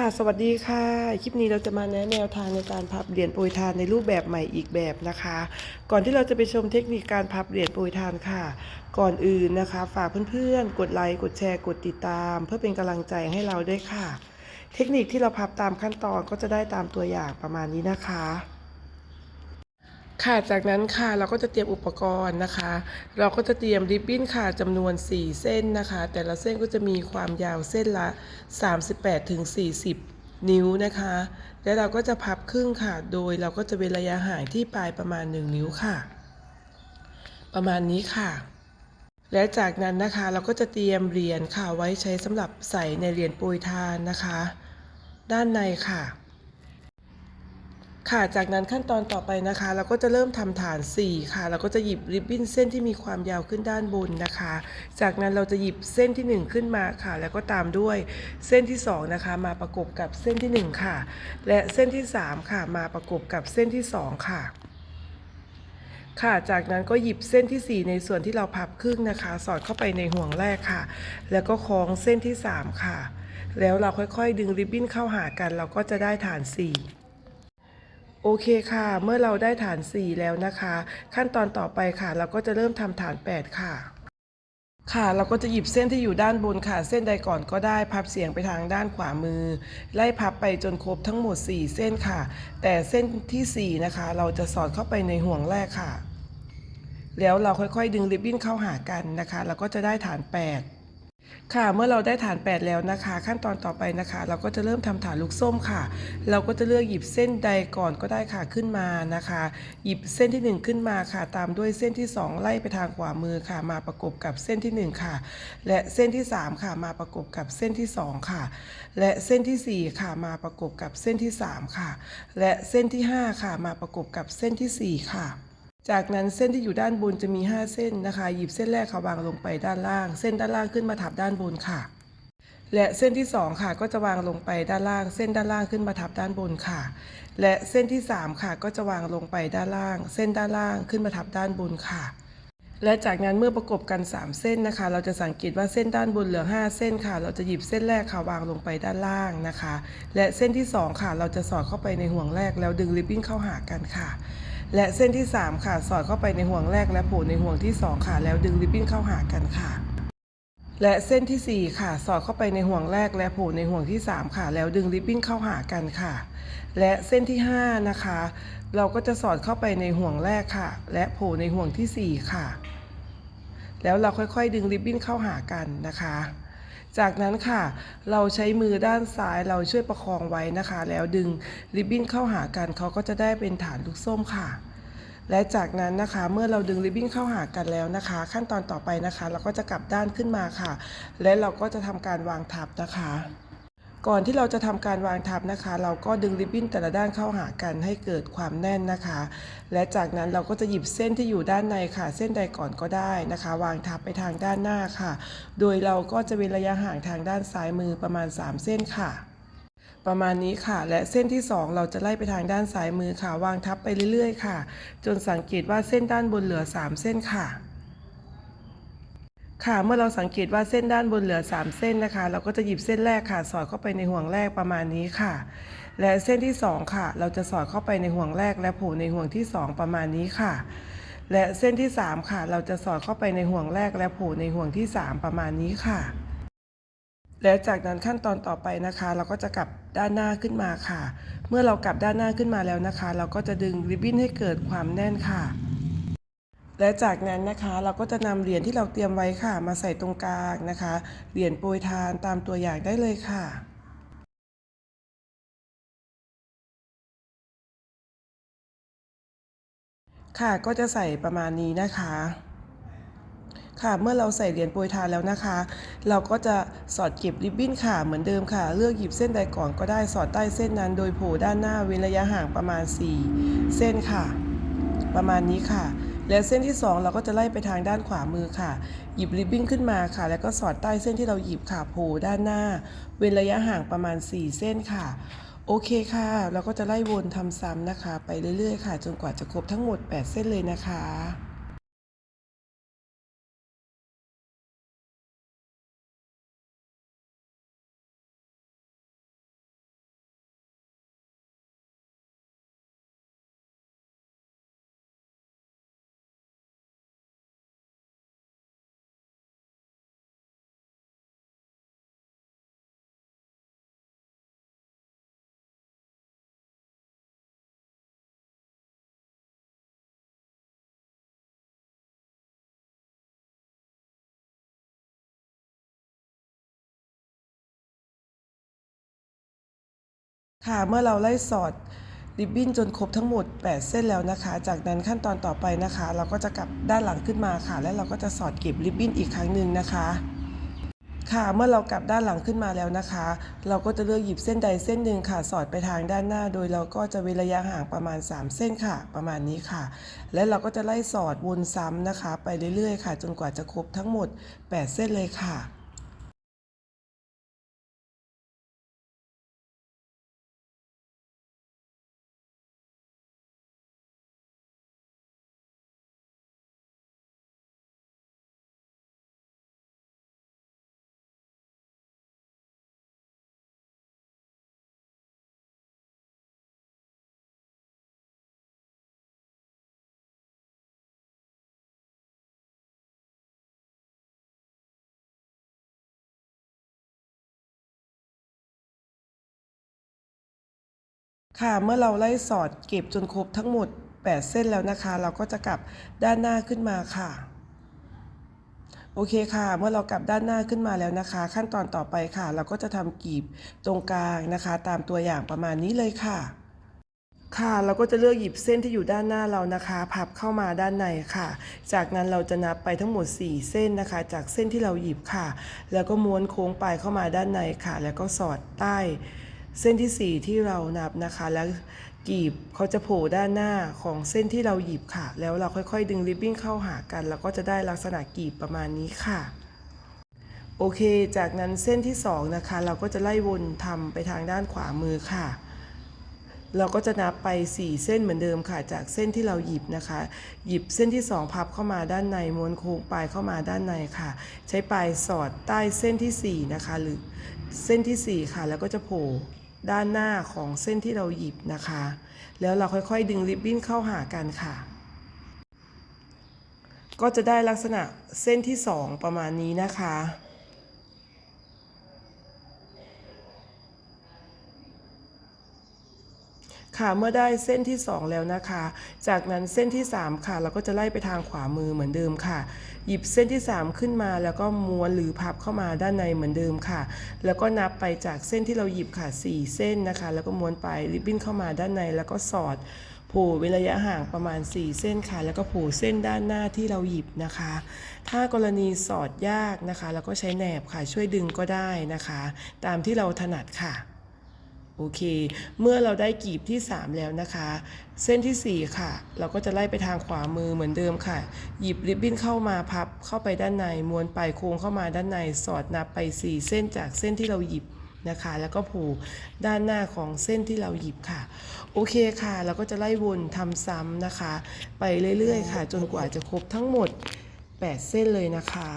ค่ะสวัสดีค่ะ คลิปนี้เราจะมาแนะแนวทางในการพับเหรียญโปรยทานในรูปแบบใหม่อีกแบบนะคะ ก่อนที่เราจะไปชมเทคนิคการพับเหรียญโปรยทานค่ะ ก่อนอื่นนะคะ ฝากเพื่อนๆ กดไลค์กดแชร์กดติดตาม เพื่อเป็นกำลังใจให้เราด้วยค่ะ เทคนิคที่เราพับตามขั้นตอนก็จะได้ตามตัวอย่างประมาณนี้นะคะ ค่ะจากนั้นค่ะเราก็จะเตรียมอุปกรณ์นะคะ เราก็จะเตรียมริบบิ้นค่ะจำนวน 4 เส้นนะคะ แต่ละเส้นก็จะมีความยาวเส้นละ 38ถึง40นิ้วนะคะ แล้วเราก็จะพับครึ่งค่ะ โดยเราก็จะเว้นระยะห่างที่ปลายประมาณ 1 นิ้วค่ะ ประมาณนี้ค่ะ และจากนั้นนะคะเราก็จะเตรียมเหรียญค่ะไว้ใช้สำหรับใส่ในเหรียญโปรยทานนะคะ ด้านในค่ะ ค่ะ จากนั้นขั้นตอนต่อไปนะคะ เราก็จะเริ่มทำฐาน 4 ค่ะ เราก็จะหยิบริบบิ้นเส้นที่มีความยาวขึ้นด้านบนนะคะ จากนั้นเราจะหยิบเส้นที่ 1 ขึ้นมาค่ะ แล้วก็ตามด้วยเส้นที่ 2 นะคะ มาประกบกับเส้นที่ 1 ค่ะ และเส้นที่ 3 ค่ะ มาประกบกับเส้นที่ 2 ค่ะค่ะ จากนั้นก็หยิบเส้นที่ 4 ในส่วนที่เราพับครึ่งนะคะ สอดเข้าไปในห่วงแรกค่ะ แล้วก็คล้องเส้นที่ 3 ค่ะ แล้วเราค่อยๆ ดึงริบบิ้นเข้าหากัน เราก็จะได้ฐาน 4 โอเคค่ะ เมื่อเราได้ฐาน 4 แล้วนะคะ ขั้นตอนต่อไปค่ะ เราก็จะเริ่มทำฐาน 8 ค่ะ ค่ะ เราก็จะหยิบเส้นที่อยู่ด้านบนค่ะ เส้นใดก่อนก็ได้พับเสียงไปทางด้านขวามือ ไล่พับไปจนครบทั้งหมด 4 เส้นค่ะ แต่เส้นทีสี่4 นะคะ เราจะสอดเข้าไปในห่วงแรกค่ะ แล้วเราค่อยๆ ดึงริบบิ้นเข้าหากันนะคะ เราก็จะได้ฐาน 8 ค่ะเมื่อเราได้ฐาน8แล้วนะคะ ขั้นตอนต่อไปนะคะ เราก็จะเริ่มทำฐานลูกส้มค่ะ เราก็จะเลือกหยิบเส้นใดก่อนก็ได้ค่ะขึ้นมานะคะ หยิบเส้นที่ 1 ขึ้นมาค่ะ ตามด้วยเส้นที่ 2 ไล่ไปทางขวามือค่ะ มาประกบกับเส้นที่ 1 ค่ะ และเส้นที่ 3 ค่ะ มาประกบกับเส้นที่ 2 ค่ะ และเส้นทีสี่4 ค่ะ มาประกบกับเส้นที่ 3 ค่ะ และเส้นที่ 5 ค่ะ มาประกบกับเส้นทีสี่4 ค่ะ จากนั้นเส้นที่อยู่ด้านบนจะมี 5 เส้นนะคะ หยิบเส้นแรกค่ะวางลงไปด้านล่าง เส้นด้านล่างขึ้นมาทับด้านบนค่ะ และเส้นที่ 2 ค่ะ ก็จะวางลงไปด้านล่าง เส้นด้านล่างขึ้นมาทับด้านบนค่ะ และเส้นที่ 3 ค่ะ ก็จะวางลงไปด้านล่าง เส้นด้านล่างขึ้นมาทับด้านบนค่ะ และจากนั้นเมื่อประกบกัน 3 เส้นนะคะ เราจะสังเกตว่าเส้นด้านบนเหลือ 5 เส้นค่ะ เราจะหยิบเส้นแรกค่ะวางลงไปด้านล่างนะคะ และเส้นที่ 2 ค่ะ เราจะสอดเข้าไปในห่วงแรกแล้วดึงริบบิ้นเข้าหากันค่ะ และเส้นที่ 3 ค่ะสอดเข้าไปในห่วงแรกและโผล่ในห่วงที่ 2 ค่ะ แล้วดึงริบบิ้นเข้าหากันค่ะ และเส้นทีสี่ 4 ค่ะ สอดเข้าไปในห่วงแรกและโผล่ในห่วงที่ 3 ค่ะ แล้วดึงริบบิ้นเข้าหากันค่ะ และเส้นที่ 5 นะคะ เราก็จะสอดเข้าไปในห่วงแรกค่ะ และโผล่ในห่วงทีสี่4 ค่ะ แล้วเราค่อยๆ ดึงริบบิ้นเข้าหากันนะคะ จากนั้นค่ะ เราใช้มือด้านซ้ายเราช่วยประคองไว้นะคะ แล้วดึงริบบิ้นเข้าหากันเขาก็จะได้เป็นฐานลูกส้มค่ะ และจากนั้นนะคะเมื่อเราดึงริบบิ้นเข้าหากันแล้วนะคะ ขั้นตอนต่อไปนะคะ เราก็จะกลับด้านขึ้นมาค่ะ และเราก็จะทำการวางทับนะคะ ก่อนที่เราจะทำการวางทับนะคะ เราก็ดึงริบบิ้นแต่ละด้านเข้าหากันให้เกิดความแน่นนะคะ และจากนั้นเราก็จะหยิบเส้นที่อยู่ด้านในค่ะ เส้นใดก่อนก็ได้นะคะ วางทับไปทางด้านหน้าค่ะ โดยเราก็จะเว้นระยะห่างทางด้านซ้ายมือประมาณ 3 เส้นค่ะประมาณนี้ค่ะ และเส้นที่ 2 เราจะไล่ไปทางด้านซ้ายมือค่ะ วางทับไปเรื่อยๆ ค่ะ จนสังเกตว่าเส้นด้านบนเหลือ 3 เส้นค่ะ ค่ะเมื่อเราสังเกตว่าเส้นด้านบนเหลือ 3 เส้นนะคะ เราก็จะหยิบเส้นแรกค่ะ สอดเข้าไปในห่วงแรกประมาณนี้ค่ะ และเส้นที่ 2 ค่ะ เราจะสอดเข้าไปในห่วงแรก และโผล่ในห่วงที่ 2 ประมาณนี้ค่ะ และเส้นที่ 3 ค่ะ เราจะสอดเข้าไปในห่วงแรก และโผล่ในห่วงที่ 3 ประมาณนี้ค่ะ แล้วจากนั้นขั้นตอนต่อไปนะคะ เราก็จะกลับด้านหน้าขึ้นมาค่ะ เมื่อเรากลับด้านหน้าขึ้นมาแล้วนะคะ เราก็จะดึงริบบิ้นให้เกิดความแน่นค่ะ และจากนั้นนะคะเราก็จะนำเหรียญที่เราเตรียมไว้ค่ะ มาใส่ตรงกลางนะคะ เหรียญโปรยทานตามตัวอย่างได้เลยค่ะค่ะก็จะใส่ประมาณนี้นะคะ ค่ะเมื่อเราใส่เหรียญโปรยทานแล้วนะคะ เราก็จะสอดเก็บริบบิ้นค่ะเหมือนเดิมค่ะ เลือกหยิบเส้นใดก่อนก็ได้สอดใต้เส้นนั้น โดยโผล่ด้านหน้าเว้นระยะห่างประมาณ 4 เส้นค่ะ ประมาณนี้ค่ะ และเส้นที่ 2 เราก็จะไล่ไปทางด้านขวามือค่ะ หยิบริบบิ้นขึ้นมาค่ะ แล้วก็สอดใต้เส้นที่เราหยิบค่ะโผล่ด้านหน้า เว้นระยะห่างประมาณ 4 เส้นค่ะ โอเคค่ะ เราก็จะไล่วนทำซ้ำนะคะ ไปเรื่อยๆ ค่ะ จนกว่าจะครบทั้งหมด 8 เส้นเลยนะคะ ค่ะเมื่อเราไล่สอดริบบิ้นจนครบทั้งหมด 8 เส้นแล้วนะคะ จากนั้นขั้นตอนต่อไปนะคะ เราก็จะกลับด้านหลังขึ้นมาค่ะ และเราก็จะสอดเก็บริบบิ้นอีกครั้งหนึ่งนะคะ ค่ะเมื่อเรากลับด้านหลังขึ้นมาแล้วนะคะ เราก็จะเลือกหยิบเส้นใดเส้นหนึ่งค่ะ สอดไปทางด้านหน้า โดยเราก็จะเว้นระยะห่างประมาณ 3 เส้นค่ะ ประมาณนี้ค่ะ และเราก็จะไล่สอดวนซ้ำนะคะ ไปเรื่อยๆ ค่ะ จนกว่าจะครบทั้งหมด 8 เส้นเลยค่ะ ค่ะ เมื่อเราไล่สอดเก็บจนครบทั้งหมด 8 เส้นแล้วนะคะ เราก็จะกลับด้านหน้าขึ้นมาค่ะ โอเคค่ะ เมื่อเรากลับด้านหน้าขึ้นมาแล้วนะคะ ขั้นตอนต่อไปค่ะ เราก็จะทำกีบตรงกลางนะคะ ตามตัวอย่างประมาณนี้เลยค่ะ ค่ะ เราก็จะเลือกหยิบเส้นที่อยู่ด้านหน้าเรานะคะ พับเข้ามาด้านในค่ะ จากนั้นเราจะนับไปทั้งหมด 4 เส้นนะคะ จากเส้นที่เราหยิบค่ะ แล้วก็ม้วนโค้งปลายเข้ามาด้านในค่ะ แล้วก็สอดใต้ เส้นที่ 4 ที่เรานับนะคะ แล้วกีบเขาจะโผล่ด้านหน้าของเส้นที่เราหยิบค่ะ แล้วเราค่อยๆ ดึงริบบิ้นเข้าหากัน แล้วก็จะได้ลักษณะกีบประมาณนี้ค่ะ โอเค จากนั้นเส้นที่ 2 นะคะ เราก็จะไล่วนทำไปทางด้านขวามือค่ะ เราก็จะนับไป 4 เส้นเหมือนเดิมค่ะ จากเส้นที่เราหยิบนะคะ หยิบเส้นที่ 2 พับเข้ามาด้านในม้วนโค้งปลายเข้ามาด้านในค่ะ ใช้ปลายสอดใต้เส้นทีสี่4 นะคะ หรือเส้นทีสี่ 4 ค่ะ แล้วก็จะโผล่ ด้านหน้าของเส้นที่เราหยิบนะคะ แล้วเราค่อยๆดึงริบบิ้นเข้าหากันค่ะ ก็จะได้ลักษณะเส้นที่ 2 ประมาณนี้นะคะ ค่ะเมื่อได้เส้นที่ 2 แล้วนะคะ จากนั้นเส้นที่ 3 ค่ะ เราก็จะไล่ไปทางขวามือเหมือนเดิมค่ะ หยิบเส้นที่ 3 ขึ้นมาแล้วก็ม้วนหรือพับเข้ามาด้านในเหมือนเดิมค่ะ แล้วก็นับไปจากเส้นที่เราหยิบค่ะ 4 เส้นนะคะ แล้วก็ม้วนไปริบบิ้นเข้ามาด้านในแล้วก็สอดผล่เว้นระยะห่างประมาณ 4 เส้นค่ะ แล้วก็ผล่เส้นด้านหน้าที่เราหยิบนะคะ ถ้ากรณีสอดยากนะคะ แล้วก็ใช้แหนบค่ะช่วยดึงก็ได้นะคะ ตามที่เราถนัดค่ะ โอเค เมื่อเราได้กีบที่ 3 แล้วนะคะ เส้นทีสี่ 4 ค่ะ เราก็จะไล่ไปทางขวามือเหมือนเดิมค่ะ หยิบริบบิ้นเข้ามาพับเข้าไปด้านในม้วนไปโค้งเข้ามาด้านในสอดนับไป 4 เส้นจากเส้นที่เราหยิบนะคะ แล้วก็ผูกด้านหน้าของเส้นที่เราหยิบค่ะ โอเคค่ะ เราก็จะไล่วนทำซ้ำนะคะ ไปเรื่อยๆ ค่ะ จนกว่าจะครบทั้งหมด 8 เส้นเลยนะคะ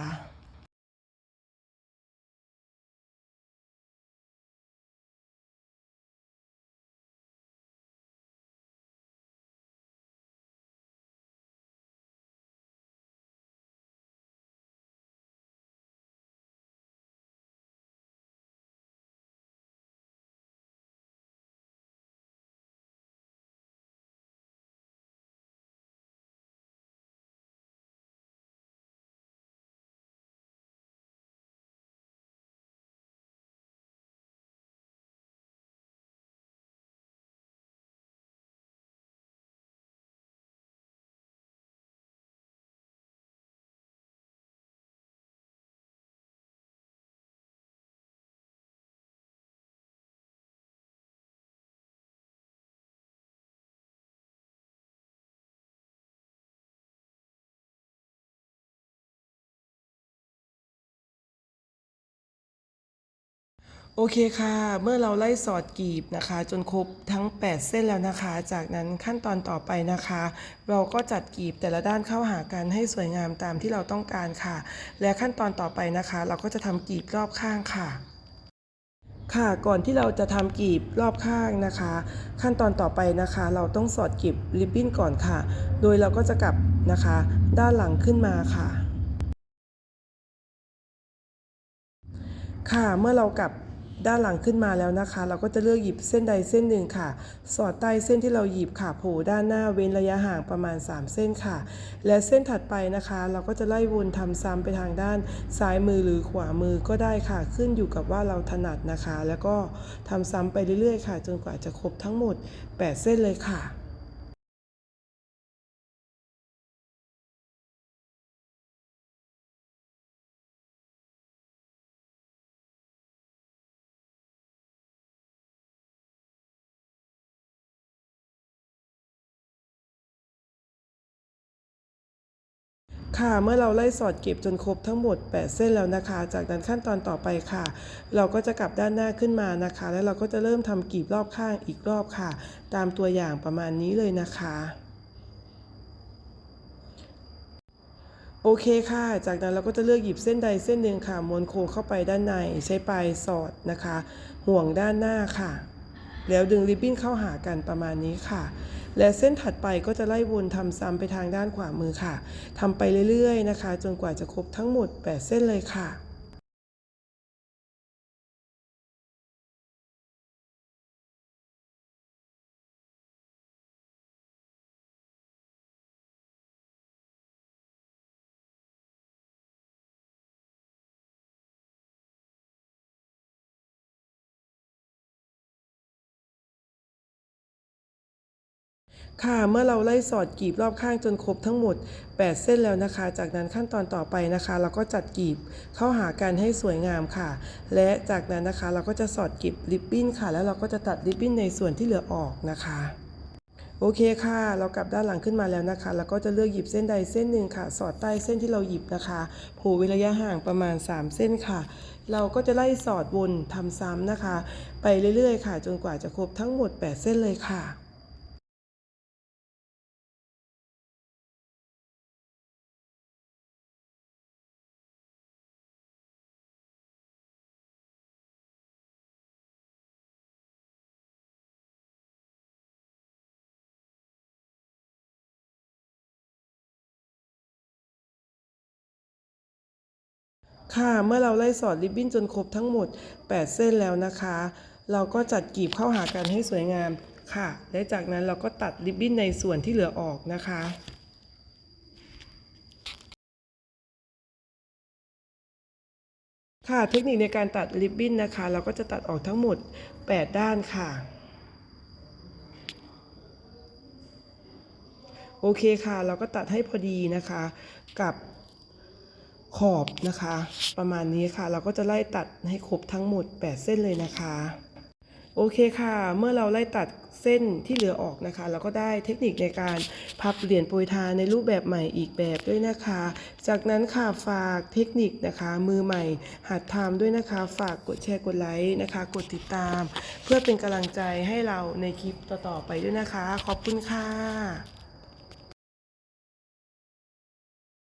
โอเคค่ะ เมื่อเราไล่สอดกีบนะคะ จนครบทั้ง 8 เส้นแล้วนะคะ จากนั้นขั้นตอนต่อไปนะคะ เราก็จัดกีบแต่ละด้านเข้าหากันให้สวยงามตามที่เราต้องการค่ะ และขั้นตอนต่อไปนะคะ เราก็จะทำกีบรอบข้างค่ะ ค่ะก่อนที่เราจะทำกีบรอบข้างนะคะ ขั้นตอนต่อไปนะคะ เราต้องสอดกีบริบบิ้นก่อนค่ะ โดยเราก็จะกลับนะคะ ด้านหลังขึ้นมาค่ะ ค่ะเมื่อเรากลับ ด้านหลังขึ้นมาแล้วนะคะ เราก็จะเลือกหยิบเส้นใดเส้นหนึ่งค่ะ สอดใต้เส้นที่เราหยิบค่ะโผล่ด้านหน้าเว้นระยะห่างประมาณ 3 เส้นค่ะ และเส้นถัดไปนะคะ เราก็จะไล่วนทำซ้ำไปทางด้านซ้ายมือหรือขวามือก็ได้ค่ะ ขึ้นอยู่กับว่าเราถนัดนะคะ แล้วก็ทำซ้ำไปเรื่อยๆ ค่ะ จนกว่าจะครบทั้งหมด 8 เส้นเลยค่ะ ค่ะ เมื่อเราไล่สอดเก็บจนครบทั้งหมด 8 เส้นแล้วนะคะ จากนั้นขั้นตอนต่อไปค่ะ เราก็จะกลับด้านหน้าขึ้นมานะคะ แล้วเราก็จะเริ่มทำกรีบรอบข้างอีกรอบค่ะ ตามตัวอย่างประมาณนี้เลยนะคะโอเคค่ะ จากนั้นเราก็จะเลือกหยิบเส้นใดเส้นหนึ่งค่ะม้วนโค้งเข้าไปด้านในใช้ปลายสอดนะคะ ห่วงด้านหน้าค่ะ แล้วดึงริบบิ้นเข้าหากันประมาณนี้ค่ะ และเส้นถัดไปก็จะไล่วนทำซ้ำไปทางด้านขวามือค่ะทำไปเรื่อยๆนะคะ จนกว่าจะครบทั้งหมด 8 เส้นเลยค่ะ ค่ะ เมื่อเราไล่สอดกรีบรอบข้างจนครบทั้งหมด 8 เส้นแล้วนะคะ จากนั้นขั้นตอนต่อไปนะคะ เราก็จัดกรีบเข้าหากันให้สวยงามค่ะ และจากนั้นนะคะเราก็จะสอดกรีบริบบิ้นค่ะ แล้วเราก็จะตัดริบบิ้นในส่วนที่เหลือออกนะคะโอเคค่ะ เรากลับด้านหลังขึ้นมาแล้วนะคะ แล้วก็จะเลือกหยิบเส้นใดเส้นหนึ่งค่ะ สอดใต้เส้นที่เราหยิบนะคะผล่เว้นระยะห่างประมาณ 3 เส้นค่ะ เราก็จะไล่สอดวนทำซ้ำนะคะ ไปเรื่อยๆ ค่ะ จนกว่าจะครบทั้งหมด 8 เส้นเลยค่ะ ค่ะ เมื่อเราไล่สอดริบบิ้นจนครบทั้งหมด 8 เส้นแล้วนะคะ เราก็จัดกีบเข้าหากันให้สวยงามค่ะ และจากนั้นเราก็ตัดริบบิ้นในส่วนที่เหลือออกนะคะค่ะเทคนิคในการตัดริบบิ้นนะคะ เราก็จะตัดออกทั้งหมด 8 ด้านค่ะ โอเคค่ะ เราก็ตัดให้พอดีนะคะ กับ ขอบนะคะ ประมาณนี้ค่ะ เราก็จะไล่ตัดให้ครบทั้งหมด 8 เส้นเลยนะคะ โอเคค่ะ เมื่อเราไล่ตัดเส้นที่เหลือออกนะคะ เราก็ได้เทคนิคในการพับเหรียญโปรยทานในรูปแบบใหม่อีกแบบด้วยนะคะ จากนั้นค่ะฝากเทคนิคนะคะ มือใหม่ หัดทำด้วยนะคะ ฝากกดแชร์กดไลค์นะคะ กดติดตาม เพื่อเป็นกำลังใจให้เราในคลิปต่อๆไปด้วยนะคะ ขอบคุณค่ะ